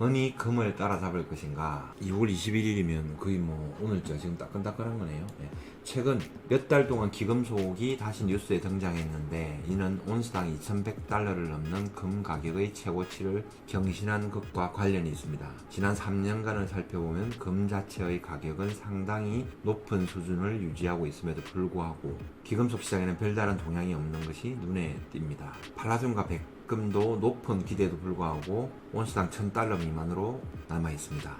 은이 금을 따라잡을 것인가? 2월 21일이면 거의 뭐 오늘자 지금 따끈따끈한 거네요. 예. 최근 몇 달 동안 기금속이 다시 뉴스에 등장했는데 이는 온스당 2,100달러를 넘는 금 가격의 최고치를 경신한 것과 관련이 있습니다. 지난 3년간을 살펴보면 금 자체의 가격은 상당히 높은 수준을 유지하고 있음에도 불구하고 기금속 시장에는 별다른 동향이 없는 것이 눈에 띕니다. 팔라듐과 백 금도 높은 기대에도 불구하고 온수당 1000달러 미만으로 남아 있습니다.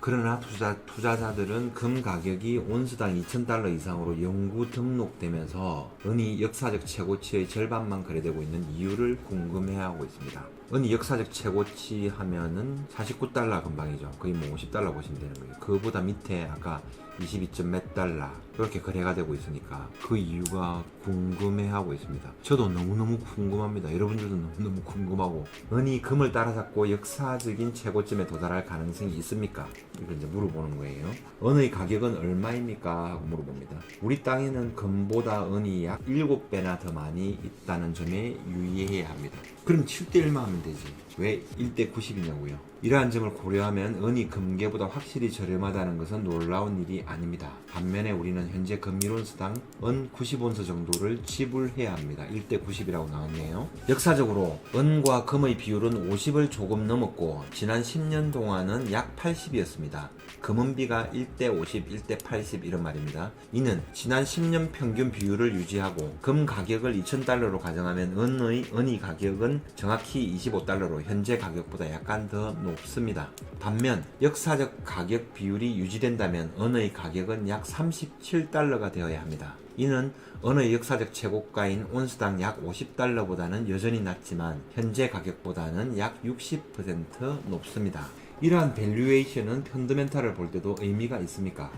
그러나 투자, 투자자들은 금 가격이 온수당 2000달러 이상으로 영구 등록되면서 은이 역사적 최고치의 절반만 거래되고 있는 이유를 궁금해하고 있습니다. 은이 역사적 최고치 하면은 49달러 근방이죠. 거의 뭐 50달러 보시면 되는 거예요. 그보다 밑에 아까 22점 몇 달러 이렇게 거래가 되고 있으니까 그 이유가 궁금해하고 있습니다. 저도 너무너무 궁금합니다. 여러분들도 너무너무 궁금하고 은이 금을 따라잡고 역사적인 최고점에 도달할 가능성이 있습니까? 이걸 이제 물어보는 거예요. 은의 가격은 얼마입니까? 하고 물어봅니다. 우리 땅에는 금보다 은이 약 7배나 더 많이 있다는 점에 유의해야 합니다. 그럼 7대 1만 하면 되지. 왜 1대 90이냐고요? 이러한 점을 고려하면 은이 금계보다 확실히 저렴하다는 것은 놀라운 일이 아닙니다. 반면에 우리는 현재 금일온스당 은 90온스 정도를 지불해야 합니다. 1대 90이라고 나왔네요. 역사적으로 은과 금의 비율은 50을 조금 넘었고 지난 10년 동안은 약 80이었습니다. 금은비가 1대 50, 1대 80 이런 말입니다. 이는 지난 10년 평균 비율을 유지하고 금 가격을 2,000달러로 가정하면 은의 은이 가격은 정확히 25달러로 현재 가격보다 약간 더 높습니다. 반면 역사적 가격 비율이 유지된다면 은의 가격은 약 37달러가 되어야 합니다. 이는 은의 역사적 최고가인 온스당 약 50달러보다는 여전히 낮지만 현재 가격보다는 약 60% 높습니다. 이러한 밸류에이션은 펀드멘탈을 볼 때도 의미가 있습니까?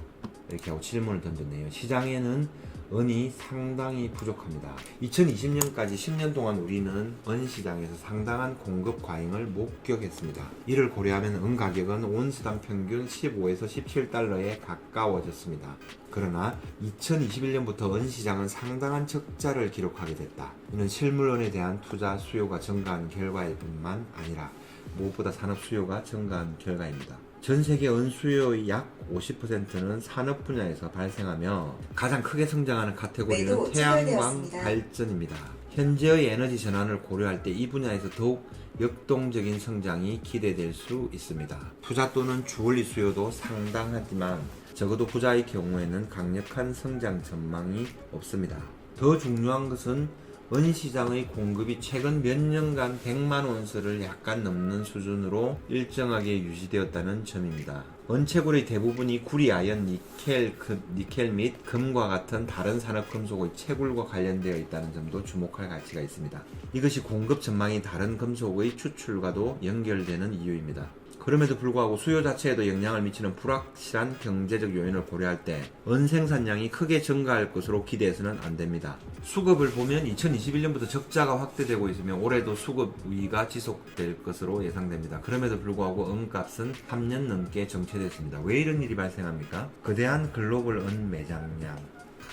이렇게 하고 질문을 던졌네요. 시장에는 은이 상당히 부족합니다. 2020년까지 10년 동안 우리는 은 시장에서 상당한 공급 과잉을 목격했습니다. 이를 고려하면 은 가격은 온스당 평균 15에서 17달러에 가까워졌습니다. 그러나 2021년부터 은 시장은 상당한 적자를 기록하게 됐다. 이는 실물은에 대한 투자 수요가 증가한 결과일 뿐만 아니라 무엇보다 산업 수요가 증가한 결과입니다. 전 세계 은 수요의 약 50%는 산업 분야에서 발생하며 가장 크게 성장하는 카테고리는 태양광. 발전입니다. 현재의 에너지 전환을 고려할 때 이 분야에서 더욱 역동적인 성장이 기대될 수 있습니다. 투자 또는 주원리 수요도 상당하지만 적어도 부자의 경우에는 강력한 성장 전망이 없습니다. 더 중요한 것은 은 시장의 공급이 최근 몇 년간 100만 온스를 약간 넘는 수준으로 일정하게 유지되었다는 점입니다. 은채굴의 대부분이 구리, 아연, 니켈, 그, 니켈 및 금과 같은 다른 산업 금속의 채굴과 관련되어 있다는 점도 주목할 가치가 있습니다. 이것이 공급 전망이 다른 금속의 추출과도 연결되는 이유입니다. 그럼에도 불구하고 수요 자체에도 영향을 미치는 불확실한 경제적 요인을 고려할 때 은 생산량이 크게 증가할 것으로 기대해서는 안 됩니다. 수급을 보면 2021년부터 적자가 확대되고 있으며 올해도 수급 위가 지속될 것으로 예상됩니다. 그럼에도 불구하고 은값은 3년 넘게 정체됐습니다. 왜 이런 일이 발생합니까? 거대한 글로벌 은 매장량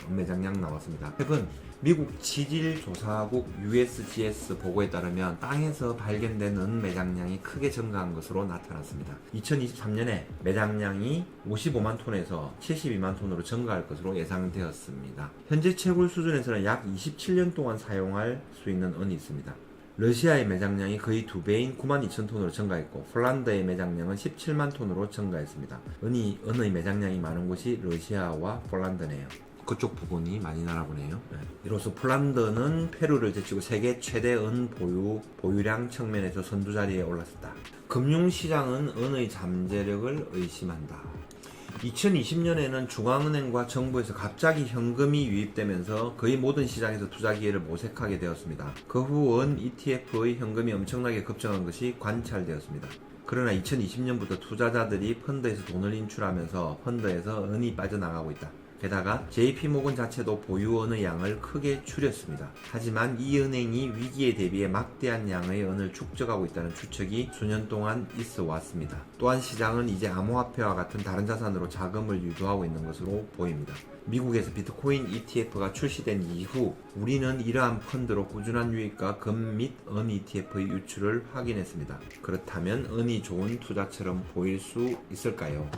은 매장량 나왔습니다. 최근 미국 지질조사국 USGS 보고에 따르면 땅에서 발견된 은 매장량이 크게 증가한 것으로 나타났습니다. 2023년에 매장량이 55만 톤에서 72만 톤으로 증가할 것으로 예상되었습니다. 현재 채굴 수준에서는 약 27년 동안 사용할 수 있는 은이 있습니다. 러시아의 매장량이 거의 두 배인 9만 2천 톤으로 증가했고 폴란드의 매장량은 17만 톤으로 증가했습니다. 은이 은의 매장량이 많은 곳이 러시아와 폴란드네요. 그쪽 부분이 많이 나라보네요. 이로써 폴란드는 페루를 제치고 세계 최대 은 보유 보유량 측면에서 선두 자리에 올랐었다. 금융시장은 은의 잠재력을 의심한다. 2020년에는 중앙은행과 정부에서 갑자기 현금이 유입되면서 거의 모든 시장에서 투자 기회를 모색하게 되었습니다. 그 후 은 ETF의 현금이 엄청나게 급증한 것이 관찰되었습니다. 그러나 2020년부터 투자자들이 펀드에서 돈을 인출하면서 펀드에서 은이 빠져나가고 있다. 게다가 JP모건 자체도 보유원의 양을 크게 줄였습니다. 하지만 이 은행이 위기에 대비해 막대한 양의 은을 축적하고 있다는 추측이 수년 동안 있어 왔습니다. 또한 시장은 이제 암호화폐와 같은 다른 자산으로 자금을 유도하고 있는 것으로 보입니다. 미국에서 비트코인 ETF가 출시된 이후 우리는 이러한 펀드로 꾸준한 유입과 금 및 은 ETF의 유출을 확인했습니다. 그렇다면 은이 좋은 투자처럼 보일 수 있을까요?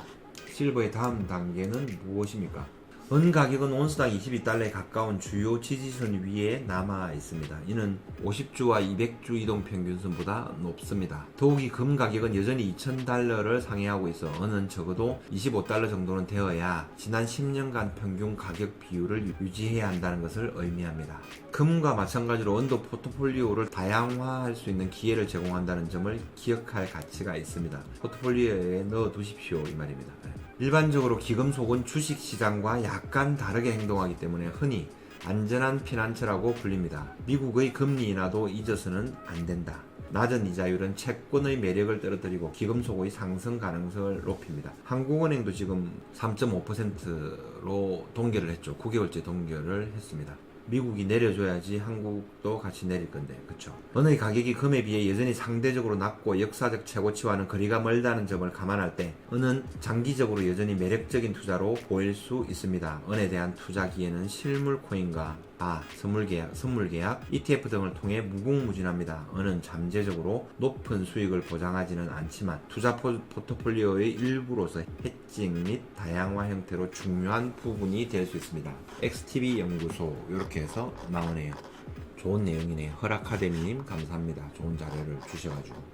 실버의 다음 단계는 무엇입니까? 은 가격은 온스당 22달러에 가까운 주요 지지선 위에 남아 있습니다. 이는 50주와 200주 이동 평균선보다 높습니다. 더욱이 금 가격은 여전히 2000달러를 상회하고 있어 은은 적어도 25달러 정도는 되어야 지난 10년간 평균 가격 비율을 유지해야 한다는 것을 의미합니다. 금과 마찬가지로 은도 포트폴리오를 다양화할 수 있는 기회를 제공한다는 점을 기억할 가치가 있습니다. 포트폴리오에 넣어 두십시오 이 말입니다. 네. 일반적으로 기금속은 주식 시장과 약간 다르게 행동하기 때문에 흔히 안전한 피난처라고 불립니다. 미국의 금리 인하도 잊어서는 안 된다. 낮은 이자율은 채권의 매력을 떨어뜨리고 기금속의 상승 가능성을 높입니다. 한국은행도 지금 3.5%로 동결을 했죠. 9개월째 동결을 했습니다. 미국이 내려줘야지 한국도 같이 내릴 건데, 그쵸? 은의 가격이 금에 비해 여전히 상대적으로 낮고 역사적 최고치와는 거리가 멀다는 점을 감안할 때, 은은 장기적으로 여전히 매력적인 투자로 보일 수 있습니다. 은에 대한 투자 기회는 실물 코인과 아, 선물 계약, 선물 계약, ETF 등을 통해 무궁무진합니다. 은은 잠재적으로 높은 수익을 보장하지는 않지만 투자 포, 포트폴리오의 일부로서 해칭 및 다양화 형태로 중요한 부분이 될 수 있습니다. XTV 연구소 이렇게 해서 나오네요. 좋은 내용이네요. 허라카데미님 감사합니다. 좋은 자료를 주셔가지고.